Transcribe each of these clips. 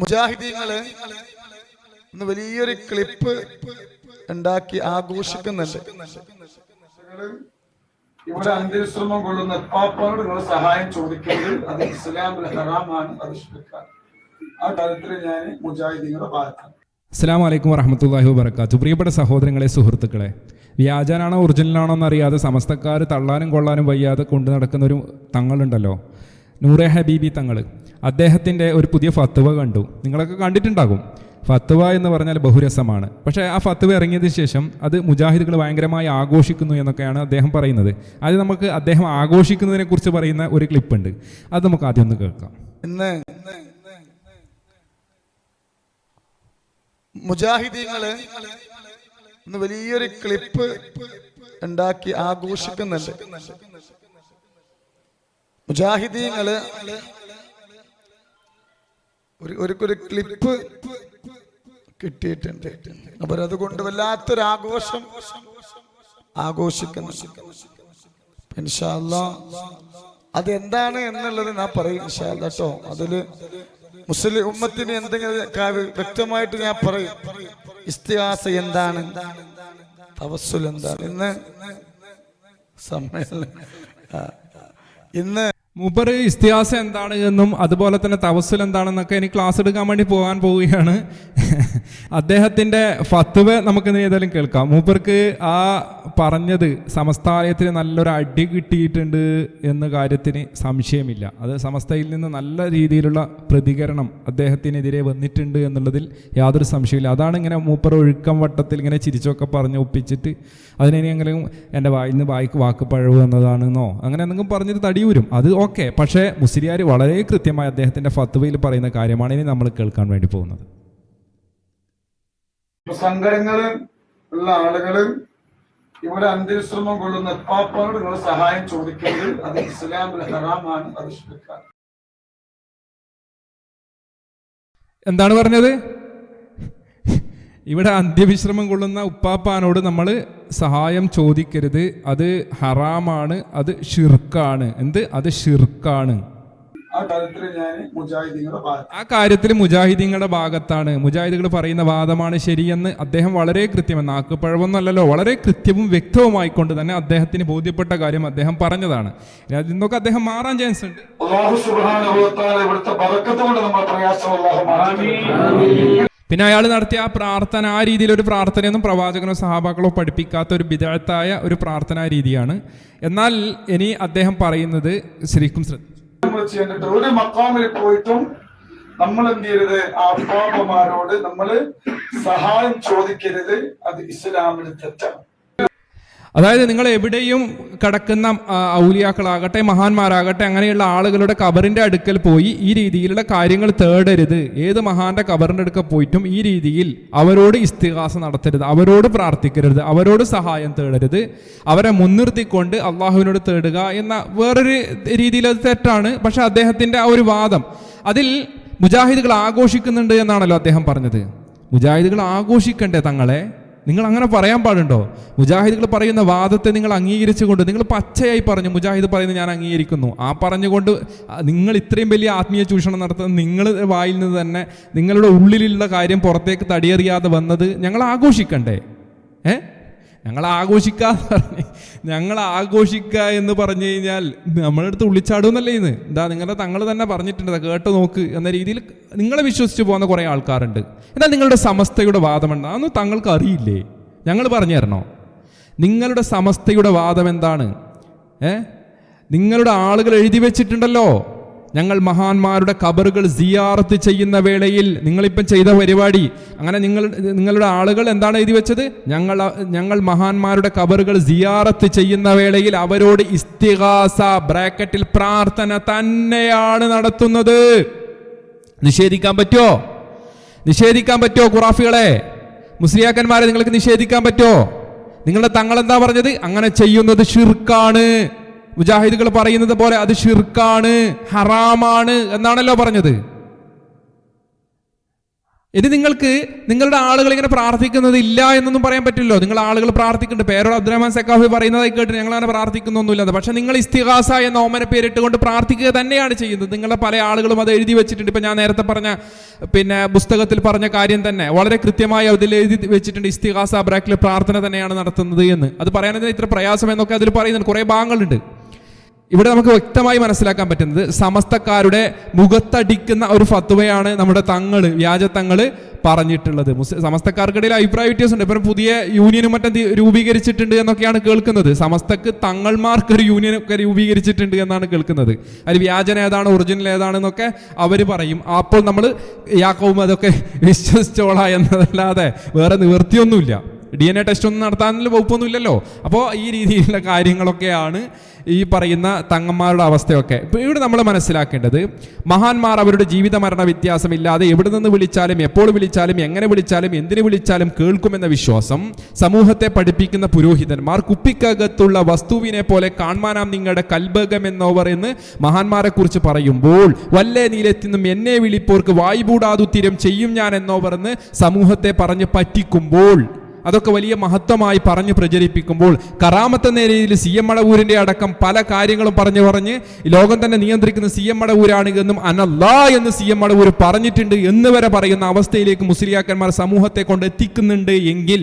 മുജാഹിദീങ്ങൾ ഇന്ന് വലിയൊരു ക്ലിപ്പ് ഉണ്ടാക്കി ആഘോഷിക്കുന്നുണ്ട്. ഇവിടെ അന്ത്യശ്രമം കൊള്ളുന്ന പാപ്പാട് നിങ്ങൾ സഹായം ചോദിക്കരുത്. അത് ഇസ്ലാമിലെ ഹറാമാണ് അത് ആ കാര്യത്തിൽ ഞാൻ മുജാഹിദീങ്ങളുടെ ഭാഗത്താണ് അസ്സാം വലൈക്കും വറഹമത്തല്ലാഹി വബർക്കാത്തു പ്രിയപ്പെട്ട സഹോദരങ്ങളെ സുഹൃത്തുക്കളെ വ്യാജനാണോ ഒറിജിനലാണോ എന്നറിയാതെ സമസ്തക്കാർ തള്ളാനും കൊള്ളാനും വയ്യാതെ കൊണ്ടു നടക്കുന്നൊരു തങ്ങളുണ്ടല്ലോ. നൂറെ ഹബീബി തങ്ങൾ അദ്ദേഹത്തിന്റെ ഒരു പുതിയ ഫത്തുവ കണ്ടു. നിങ്ങളൊക്കെ കണ്ടിട്ടുണ്ടാകും. ഫത്തുവ എന്ന് പറഞ്ഞാൽ ബഹുരസമാണ്. പക്ഷേ ആ ഫത്തുവ ഇറങ്ങിയതിന് ശേഷം അത് മുജാഹിദുകൾ ഭയങ്കരമായി ആഘോഷിക്കുന്നു എന്നൊക്കെയാണ് അദ്ദേഹം പറയുന്നത്. അത് നമുക്ക് അദ്ദേഹം ആഘോഷിക്കുന്നതിനെ കുറിച്ച് പറയുന്ന ഒരു ക്ലിപ്പുണ്ട്. അത് നമുക്ക് ആദ്യം ഒന്ന് കേൾക്കാം. ഇന്ന് വലിയൊരു ക്ലിപ്പ് ഉണ്ടാക്കി ആഘോഷിക്കുന്നുണ്ട്. മുജാഹിദീങ്ങൾ ഒരു ഒരു ക്ലിപ്പ് കിട്ടിയിട്ടുണ്ട്. അവരതുകൊണ്ട് വല്ലാത്തൊരു ആഘോഷം ആഘോഷിക്കുന്നു. അതെന്താണ് എന്നുള്ളത് ഞാൻ പറയും കേട്ടോ. അതിൽ മുസ്ലിം ഉമ്മത്തിന് എന്തെങ്കിലും വ്യക്തമായിട്ട് ഞാൻ പറയും. ഇസ്തിഹാസ എന്താണ്? തവസ്സുൽ എന്താണ്? ഇന്ന് സമ്മേളനം. ഇന്ന് മൂപ്പർ ഇസ്തിഹാസം എന്താണ് എന്നും അതുപോലെ തന്നെ തവസ്സിൽ എന്താണെന്നൊക്കെ ഇനി ക്ലാസ് എടുക്കാൻ വേണ്ടി പോകാൻ പോവുകയാണ്. അദ്ദേഹത്തിന്റെ ഫത്തുവ നമുക്ക് ഇന്ന് ഏതായാലും കേൾക്കാം. മൂപ്പർക്ക് ആ പറഞ്ഞത് സമസ്താലയത്തിന് നല്ലൊരു അടി കിട്ടിയിട്ടുണ്ട് എന്ന കാര്യത്തിന് സംശയമില്ല. അത് സമസ്തയിൽ നിന്ന് നല്ല രീതിയിലുള്ള പ്രതികരണം അദ്ദേഹത്തിനെതിരെ വന്നിട്ടുണ്ട് എന്നുള്ളതിൽ യാതൊരു സംശയമില്ല അതാണ് ഇങ്ങനെ മൂപ്പർ ഒഴുക്കം വട്ടത്തിൽ ഇങ്ങനെ ചിരിച്ചൊക്കെ പറഞ്ഞ് ഒപ്പിച്ചിട്ട് അതിനെ എന്റെ വായിൽ നിന്ന് വായിക്ക് വാക്ക് പഴവ് എന്നതാണെന്നോ? അങ്ങനെ എന്തെങ്കിലും പറഞ്ഞിട്ട് തടിയൂരും അത് ഓക്കെ പക്ഷേ മുസ്ലിയാർ വളരെ കൃത്യമായി അദ്ദേഹത്തിന്റെ ഫത്വയിൽ പറയുന്ന കാര്യമാണ് ഇനി നമ്മൾ കേൾക്കാൻ വേണ്ടി പോകുന്നത്. സങ്കടങ്ങൾ ഉള്ള ആളുകൾ ഇവിടെ അന്ത്യശ്രമം കൊള്ളുന്ന പാപ്പാട് നിങ്ങൾ സഹായം ചോദിക്കുന്നത് അത് ഇസ്ലാമിലെ ഹറാമാണ്. അത് എന്താണ് പറഞ്ഞത്? ഇവിടെ അന്ത്യവിശ്രമം കൊള്ളുന്ന ഉപ്പാപ്പാനോട് നമ്മൾ സഹായം ചോദിക്കരുത്. അത് ഹറാമാണ് അത് ഷിർക്കാണ് എന്ത്? അത് ഷിർക്കാണ് ആ കാര്യത്തിൽ ഞാൻ മുജാഹിദീങ്ങളുടെ ഭാഗത്ത് ആ കാര്യത്തിൽ മുജാഹിദീങ്ങളുടെ ഭാഗത്താണ്. മുജാഹിദുകൾ പറയുന്ന വാദമാണ് ശരിയെന്ന് അദ്ദേഹം വളരെ കൃത്യമെന്ന് നാക്കുപഴവൊന്നല്ലല്ലോ വളരെ കൃത്യവും വ്യക്തവുമായിക്കൊണ്ട് തന്നെ അദ്ദേഹത്തിന് ബോധ്യപ്പെട്ട കാര്യം അദ്ദേഹം പറഞ്ഞതാണ്. ഇനി അതിൽ നിന്നൊക്കെ അദ്ദേഹം മാറാൻ ചാൻസ് ഉണ്ട്. പിന്നെ അയാൾ നടത്തിയ ആ പ്രാർത്ഥന ആ രീതിയിൽ ഒരു പ്രാർത്ഥനയൊന്നും പ്രവാചകനോ സഹാബാക്കളോ പഠിപ്പിക്കാത്ത ഒരു വിദഗ്ധായ ഒരു പ്രാർത്ഥനാ രീതിയാണ്. എന്നാൽ ഇനി അദ്ദേഹം പറയുന്നത് ശരിക്കും ശ്രദ്ധ ഒരു മക്കാമിൽ പോയിട്ടും നമ്മൾ എന്ത് ചെയ്യരുത്? ആ പാപമാരോട് നമ്മൾ സഹായം ചോദിക്കരുത്. അത് ഇസ്ലാമിന് തെറ്റാണ്. അതായത് നിങ്ങൾ എവിടെയും കിടക്കുന്ന ഔലിയാക്കളാകട്ടെ മഹാന്മാരാകട്ടെ അങ്ങനെയുള്ള ആളുകളുടെ കബറിന്റെ അടുക്കൽ പോയി ഈ രീതിയിലുള്ള കാര്യങ്ങൾ തേടരുത്. ഏത് മഹാന്റെ കബറിന്റെ അടുക്കൽ പോയിട്ടും ഈ രീതിയിൽ അവരോട് ഇസ്തിഹാസ നടത്തരുത്. അവരോട് പ്രാർത്ഥിക്കരുത്. അവരോട് സഹായം തേടരുത്. അവരെ മുൻനിർത്തിക്കൊണ്ട് അള്ളാഹുവിനോട് തേടുക എന്ന വേറൊരു രീതിയിൽ അത് തെറ്റാണ്. പക്ഷെ അദ്ദേഹത്തിന്റെ ആ ഒരു വാദം അതിൽ മുജാഹിദുകൾ ആഘോഷിക്കുന്നുണ്ട് എന്നാണല്ലോ അദ്ദേഹം പറഞ്ഞത്. മുജാഹിദുകൾ ആഘോഷിക്കണ്ടേ തങ്ങളെ? നിങ്ങൾ അങ്ങനെ പറയാൻ പാടുണ്ടോ? മുജാഹിദുകൾ പറയുന്ന വാദത്തെ നിങ്ങൾ അംഗീകരിച്ചുകൊണ്ട് നിങ്ങൾ പച്ചയായി പറഞ്ഞു മുജാഹിദ് പറയുന്നത് ഞാൻ അംഗീകരിക്കുന്നു. ആ പറഞ്ഞുകൊണ്ട് നിങ്ങൾ ഇത്രയും വലിയ ആത്മീയ ചൂഷണം നടത്തുന്നത് നിങ്ങൾ വായിൽ നിന്ന് തന്നെ നിങ്ങളുടെ ഉള്ളിലുള്ള കാര്യം പുറത്തേക്ക് തടിയറിയാതെ വന്നത് ഞങ്ങൾ ആഘോഷിക്കണ്ടേ? ഏ? ഞങ്ങൾ പറഞ്ഞ്. ഞങ്ങൾ ആഘോഷിക്കുക എന്ന് പറഞ്ഞു കഴിഞ്ഞാൽ നമ്മുടെ അടുത്ത് ഉള്ളിച്ചാടുമെന്നല്ലേ ഇന്ന് എന്താ നിങ്ങളുടെ തങ്ങൾ തന്നെ പറഞ്ഞിട്ടുണ്ട്. കേട്ട് നോക്ക് എന്ന രീതിയിൽ നിങ്ങളെ വിശ്വസിച്ച് പോകുന്ന കുറേ ആൾക്കാരുണ്ട്. എന്നാൽ നിങ്ങളുടെ സമസ്തയുടെ വാദമുണ്ട് അതൊന്നും തങ്ങൾക്ക് അറിയില്ലേ? ഞങ്ങൾ പറഞ്ഞു തരണോ? നിങ്ങളുടെ സമസ്തയുടെ വാദം എന്താണ്? ഏ? നിങ്ങളുടെ ആളുകൾ എഴുതി വെച്ചിട്ടുണ്ടല്ലോ. ഞങ്ങൾ മഹാന്മാരുടെ കബറുകൾ സിയാറത്ത് ചെയ്യുന്ന വേളയിൽ നിങ്ങളിപ്പം ചെയ്ത പരിപാടി. അങ്ങനെ നിങ്ങൾ നിങ്ങളുടെ ആളുകൾ എന്താണ് എഴുതി വെച്ചത്? ഞങ്ങൾ ഞങ്ങൾ മഹാന്മാരുടെ കബറുകൾ സിയാറത്ത് ചെയ്യുന്ന വേളയിൽ അവരോട് ഇസ്തിഹാസ ബ്രാക്കറ്റിൽ പ്രാർത്ഥന തന്നെയാണ് നടത്തുന്നത്. നിഷേധിക്കാൻ പറ്റുമോ? നിഷേധിക്കാൻ പറ്റുമോ ഖുറാഫികളെ? മുസ്ലിയാക്കന്മാരെ നിങ്ങൾക്ക് നിഷേധിക്കാൻ പറ്റുമോ? നിങ്ങളുടെ തങ്ങൾ എന്താ പറഞ്ഞത്? അങ്ങനെ ചെയ്യുന്നത് ഷിർക്കാണ് മുജാഹിദുകൾ പറയുന്നത് പോലെ അത് ഷിർക്കാണ് ഹറാമാണ് എന്നാണല്ലോ പറഞ്ഞത്. ഇനി നിങ്ങൾക്ക് നിങ്ങളുടെ ആളുകൾ ഇങ്ങനെ പ്രാർത്ഥിക്കുന്നത് ഇല്ല എന്നൊന്നും പറയാൻ പറ്റില്ലോ നിങ്ങൾ ആളുകൾ പ്രാർത്ഥിക്കുന്നുണ്ട്. പേരോട് അബ്ദുറഹ്മാൻ സക്കാഫി പറയുന്നതായി കേട്ട് ഞങ്ങൾ അങ്ങനെ പ്രാർത്ഥിക്കുന്നൊന്നുമില്ല. പക്ഷെ നിങ്ങൾ ഇസ്തിഹാസ എന്ന ഓമന പേരിട്ടുകൊണ്ട് പ്രാർത്ഥിക്കുക തന്നെയാണ് ചെയ്യുന്നത്. നിങ്ങളെ പല ആളുകളും അത് എഴുതി വെച്ചിട്ടുണ്ട്. ഇപ്പൊ ഞാൻ നേരത്തെ പറഞ്ഞ പിന്നെ പുസ്തകത്തിൽ പറഞ്ഞ കാര്യം തന്നെ. വളരെ കൃത്യമായി അതിൽ എഴുതി വെച്ചിട്ടുണ്ട് ഇസ്തിഹാസ ബ്രാക്കിൽ പ്രാർത്ഥന തന്നെയാണ് നടത്തുന്നത് എന്ന്. അത് പറയാനതിന് ഇത്ര പ്രയാസം എന്നൊക്കെ അതിൽ പറയുന്നുണ്ട്. കുറേ ഭാഗങ്ങളുണ്ട്. ഇവിടെ നമുക്ക് വ്യക്തമായി മനസ്സിലാക്കാൻ പറ്റുന്നത് സമസ്തക്കാരുടെ മുഖത്തടിക്കുന്ന ഒരു ഫത്വയാണ് നമ്മുടെ തങ്ങൾ വ്യാജ തങ്ങൾ പറഞ്ഞിട്ടുള്ളത്. സമസ്തക്കാർക്കിടയിൽ അഭിപ്രായ വ്യത്യാസമുണ്ട്. ഇപ്പം പുതിയ യൂണിയനും മറ്റും രൂപീകരിച്ചിട്ടുണ്ട് എന്നൊക്കെയാണ് കേൾക്കുന്നത്. സമസ്തക്ക് തങ്ങൾമാർക്ക് ഒരു യൂണിയൻ ഒക്കെ രൂപീകരിച്ചിട്ടുണ്ട് എന്നാണ് കേൾക്കുന്നത്. അതിൽ വ്യാജന ഏതാണ് ഒറിജിനൽ ഏതാണെന്നൊക്കെ അവർ പറയും. അപ്പോൾ നമ്മൾ യാക്കവും അതൊക്കെ വിശ്വസിച്ചോളാം എന്നതല്ലാതെ വേറെ നിവൃത്തിയൊന്നുമില്ല. ഡി എൻ എ ടെസ്റ്റ് ഒന്നും നടത്താനുള്ള വകുപ്പൊന്നും ഇല്ലല്ലോ അപ്പോൾ ഈ രീതിയിലുള്ള കാര്യങ്ങളൊക്കെയാണ് ഈ പറയുന്ന തങ്ങന്മാരുടെ അവസ്ഥയൊക്കെ. ഇപ്പോൾ ഇവിടെ നമ്മൾ മനസ്സിലാക്കേണ്ടത് മഹാന്മാർ അവരുടെ ജീവിത മരണ വ്യത്യാസമില്ലാതെ എവിടെ നിന്ന് വിളിച്ചാലും എപ്പോൾ വിളിച്ചാലും എങ്ങനെ വിളിച്ചാലും എന്തിനു വിളിച്ചാലും കേൾക്കുമെന്ന വിശ്വാസം സമൂഹത്തെ പഠിപ്പിക്കുന്ന പുരോഹിതന്മാർ കുപ്പിക്കകത്തുള്ള വസ്തുവിനെ പോലെ കാൺമാനാം നിങ്ങളുടെ കൽബകം എന്നോവർ എന്ന് മഹാന്മാരെ കുറിച്ച് പറയുമ്പോൾ വല്ലേ നീലെത്തിന്നും എന്നെ വിളിപ്പോർക്ക് വായുപൂടാതുത്തിരം ചെയ്യും ഞാൻ എന്നോവർ എന്ന് സമൂഹത്തെ പറഞ്ഞ് പറ്റിക്കുമ്പോൾ അതൊക്കെ വലിയ മഹത്വമായി പറഞ്ഞു പ്രചരിപ്പിക്കുമ്പോൾ കറാമത്ത നിലയിൽ സി എം മടവൂരിന്റെ അടക്കം പല കാര്യങ്ങളും പറഞ്ഞു പറഞ്ഞ് ലോകം തന്നെ നിയന്ത്രിക്കുന്ന സി എം മടവൂരാണ് എന്നും അനല്ലാ എന്ന് സി എം മടവൂർ പറഞ്ഞിട്ടുണ്ട് എന്ന് വരെ പറയുന്ന അവസ്ഥയിലേക്ക് മുസ്ലിയാക്കന്മാർ സമൂഹത്തെ കൊണ്ട് എത്തിക്കുന്നുണ്ട് എങ്കിൽ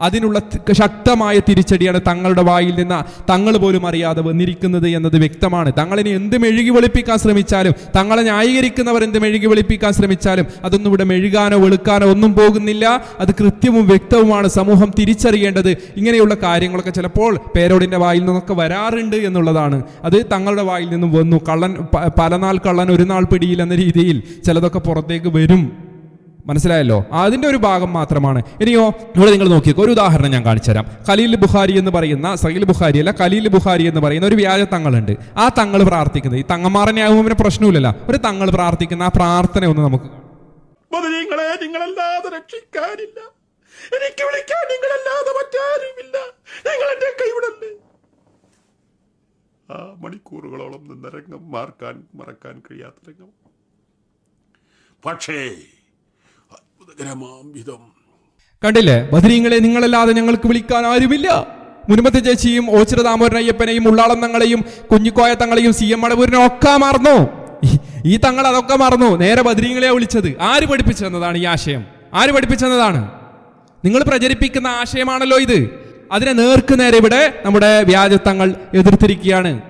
അതിനുള്ള ശക്തമായ തിരിച്ചടിയാണ് തങ്ങളുടെ വായിൽ നിന്ന് തങ്ങൾ പോലും അറിയാതെ വന്നിരിക്കുന്നത് എന്നത് വ്യക്തമാണ്. തങ്ങളിനെ എന്ത് മെഴുകി വെളുപ്പിക്കാൻ ശ്രമിച്ചാലും തങ്ങളെ ന്യായീകരിക്കുന്നവർ എന്ത് മെഴുകി വെളുപ്പിക്കാൻ ശ്രമിച്ചാലും അതൊന്നും ഇവിടെ മെഴുകാനോ വെളുക്കാനോ ഒന്നും പോകുന്നില്ല. അത് കൃത്യവും വ്യക്തവുമാണ് സമൂഹം തിരിച്ചറിയേണ്ടത്. ഇങ്ങനെയുള്ള കാര്യങ്ങളൊക്കെ ചിലപ്പോൾ പേരോടിന്റെ വായിൽ നിന്നൊക്കെ വരാറുണ്ട് എന്നുള്ളതാണ്. അത് തങ്ങളുടെ വായിൽ നിന്നും വന്നു. കള്ളൻ പലനാൾ കള്ളൻ ഒരു നാൾ പിടിയിൽ എന്ന രീതിയിൽ ചിലതൊക്കെ പുറത്തേക്ക് വരും. മനസ്സിലായല്ലോ? അതിന്റെ ഒരു ഭാഗം മാത്രമാണ്. ഇനിയോ ഇവിടെ നിങ്ങൾ നോക്കിയേക്കോ ഒരു ഉദാഹരണം ഞാൻ കാണിച്ചു തരാം. ഖലീൽ ബുഖാരി എന്ന് പറയുന്ന സഖീൽ ബുഖാരി അല്ല ഖലീൽ ബുഖാരി എന്ന് പറയുന്ന ഒരു വ്യാജ തങ്ങളുണ്ട്. ആ തങ്ങൾ പ്രാർത്ഥിക്കുന്നത് ഈ തങ്ങന്മാരനെ ആകുമ്പോൾ പിന്നെ പ്രശ്നമില്ലല്ലോ ഒരു തങ്ങൾ പ്രാർത്ഥിക്കുന്ന ആ പ്രാർത്ഥന ഒന്ന് നമുക്ക് എനിക്ക് വിളിക്കാൻ നിങ്ങളല്ലാതെ മറ്റാരുമില്ല. നിങ്ങൾ എന്റെ കൈവിടല്ലേ? ആ മണിക്കൂറുകളോളം നിന്ന രംഗം മാർക്കാൻ മറക്കാൻ കഴിയാത്ത രംഗം. പക്ഷേ കണ്ടില്ലേ? ബദരീങ്ങളെ നിങ്ങളല്ലാതെ ഞങ്ങൾക്ക് വിളിക്കാൻ ആരുമില്ല. മുനുമത്തെ ചേച്ചിയും ഓച്ചിറ ദാമോരൻ അയ്യപ്പനെയും ഉള്ളാളം തങ്ങളെയും കുഞ്ഞിക്കോയ തങ്ങളെയും സി എം മടവൂരിനെ ഒക്കെ മറന്നു. ഈ തങ്ങൾ അതൊക്കെ മറന്നു. നേരെ ബദരീങ്ങളെ വിളിച്ചത്. ആര് പഠിപ്പിച്ചെന്നതാണ് ഈ ആശയം. ആര് പഠിപ്പിച്ചെന്നതാണ്? നിങ്ങൾ പ്രചരിപ്പിക്കുന്ന ആശയമാണല്ലോ ഇത്. അതിനെ നേർക്ക് നേരെ ഇവിടെ നമ്മുടെ വ്യാജത്തങ്ങൾ എതിർത്തിരിക്കുകയാണ്.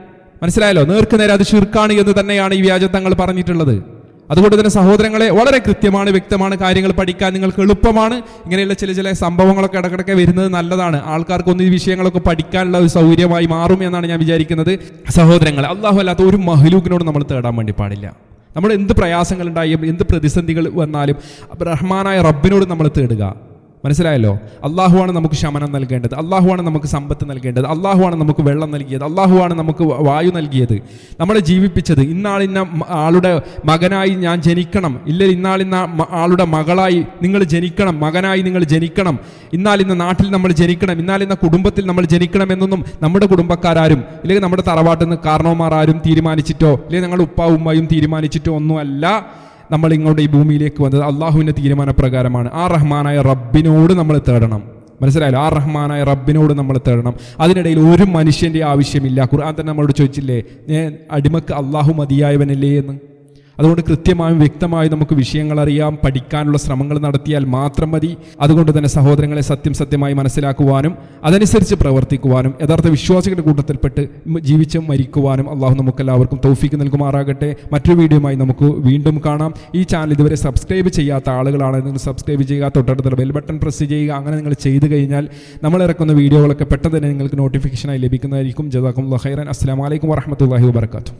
മനസ്സിലായല്ലോ? നേർക്ക് നേരെ അത് ചുരുക്കാണ് എന്ന് തന്നെയാണ് ഈ വ്യാജത്തങ്ങൾ പറഞ്ഞിട്ടുള്ളത്. അതുകൊണ്ട് തന്നെ സഹോദരങ്ങളെ വളരെ കൃത്യമാണ് വ്യക്തമാണ് കാര്യങ്ങൾ പഠിക്കാൻ നിങ്ങൾക്ക് എളുപ്പമാണ്. ഇങ്ങനെയുള്ള ചില ചില സംഭവങ്ങളൊക്കെ ഇടക്കിടക്ക് വരുന്നത് നല്ലതാണ്. ആൾക്കാർക്കൊന്ന് ഈ വിഷയങ്ങളൊക്കെ പഠിക്കാനുള്ള ഒരു സൗകര്യമായി മാറും എന്നാണ് ഞാൻ വിചാരിക്കുന്നത്. സഹോദരങ്ങൾ അള്ളാഹു അല്ലാത്ത ഒരു മഹലൂക്കിനോട് നമ്മൾ തേടാൻ വേണ്ടി പാടില്ല. നമ്മൾ എന്ത് പ്രയാസങ്ങൾ ഉണ്ടായും എന്ത് പ്രതിസന്ധികൾ വന്നാലും റഹ്മാനായ റബ്ബിനോട് നമ്മൾ തേടുക. മനസ്സിലായല്ലോ? അള്ളാഹുവാണ് നമുക്ക് ശമനം നൽകേണ്ടത്. അള്ളാഹുവാണ് നമുക്ക് സമ്പത്ത് നൽകേണ്ടത്. അള്ളാഹുവാണ് നമുക്ക് വെള്ളം നൽകിയത്. അള്ളാഹുവാണ് നമുക്ക് വായു നൽകിയത്. നമ്മളെ ജീവിപ്പിച്ചത് ഇന്നാളിന്ന ആളുടെ മകനായി ഞാൻ ജനിക്കണം. ഇല്ല ഇന്നാളിന്ന ആളുടെ മകളായി നിങ്ങൾ ജനിക്കണം. മകനായി നിങ്ങൾ ജനിക്കണം. ഇന്നാലിന്ന നാട്ടിൽ നമ്മൾ ജനിക്കണം. ഇന്നാലിന്ന കുടുംബത്തിൽ നമ്മൾ ജനിക്കണം എന്നൊന്നും നമ്മുടെ കുടുംബക്കാരും ഇല്ലെങ്കിൽ നമ്മുടെ തറവാട്ടിൽ നിന്ന് കാരണവന്മാർ ആരും തീരുമാനിച്ചിട്ടോ ഇല്ലെങ്കിൽ ഞങ്ങളുടെ ഉപ്പാവും ഉമ്മയും തീരുമാനിച്ചിട്ടോ ഒന്നുമല്ല. നമ്മൾ ഇങ്ങോട്ട് ഈ ഭൂമിയിലേക്ക് വന്നത് അള്ളാഹുവിന്റെ തീരുമാനപ്രകാരമാണ് ആ റഹ്മാനായ റബ്ബിനോട് നമ്മൾ തേടണം. മനസ്സിലായല്ലോ? ആ റഹ്മാനായ റബ്ബിനോട് നമ്മൾ തേടണം. അതിനിടയിൽ ഒരു മനുഷ്യന്റെ ആവശ്യമില്ല. ഖുർആൻ തന്നെ നമ്മളോട് ചോദിച്ചില്ലേ? ഞാൻ അടിമക്ക് അള്ളാഹു മതിയായവനല്ലേ എന്ന്? അതുകൊണ്ട് കൃത്യമായും വ്യക്തമായും നമുക്ക് വിഷയങ്ങൾ അറിയാം പഠിക്കാനുള്ള ശ്രമങ്ങൾ നടത്തിയാൽ മാത്രം മതി. അതുകൊണ്ട് തന്നെ സഹോദരങ്ങളെ സത്യം സത്യമായി മനസ്സിലാക്കുവാനും അതനുസരിച്ച് പ്രവർത്തിക്കുവാനും യഥാർത്ഥ വിശ്വാസികളുടെ കൂട്ടത്തിൽപ്പെട്ട് ജീവിച്ച് മരിക്കുവാനും അള്ളാഹു നമുക്കെല്ലാവർക്കും തൗഫീക്ക് നൽകുമാറാകട്ടെ. മറ്റൊരു വീഡിയോയുമായി നമുക്ക് വീണ്ടും കാണാം. ഈ ചാനൽ ഇതുവരെ സബ്സ്ക്രൈബ് ചെയ്യാത്ത ആളുകളാണ് നിങ്ങൾ സബ്സ്ക്രൈബ് ചെയ്യുക തൊട്ടടുത്തുള്ള ബെൽ ബട്ടൺ പ്രസ് ചെയ്യുക. അങ്ങനെ നിങ്ങൾ ചെയ്തു കഴിഞ്ഞാൽ നമ്മൾ ഇറക്കുന്ന വീഡിയോകളൊക്കെ പെട്ടെന്ന് തന്നെ നിങ്ങൾക്ക് നോട്ടിഫിക്കേഷനായി ലഭിക്കുന്നതായിരിക്കും. ജസാക്കും ഖൈറൻ. അസ്സാം വലൈക്കും വരഹമുല്ലാഹി വാബർക്കാത്തു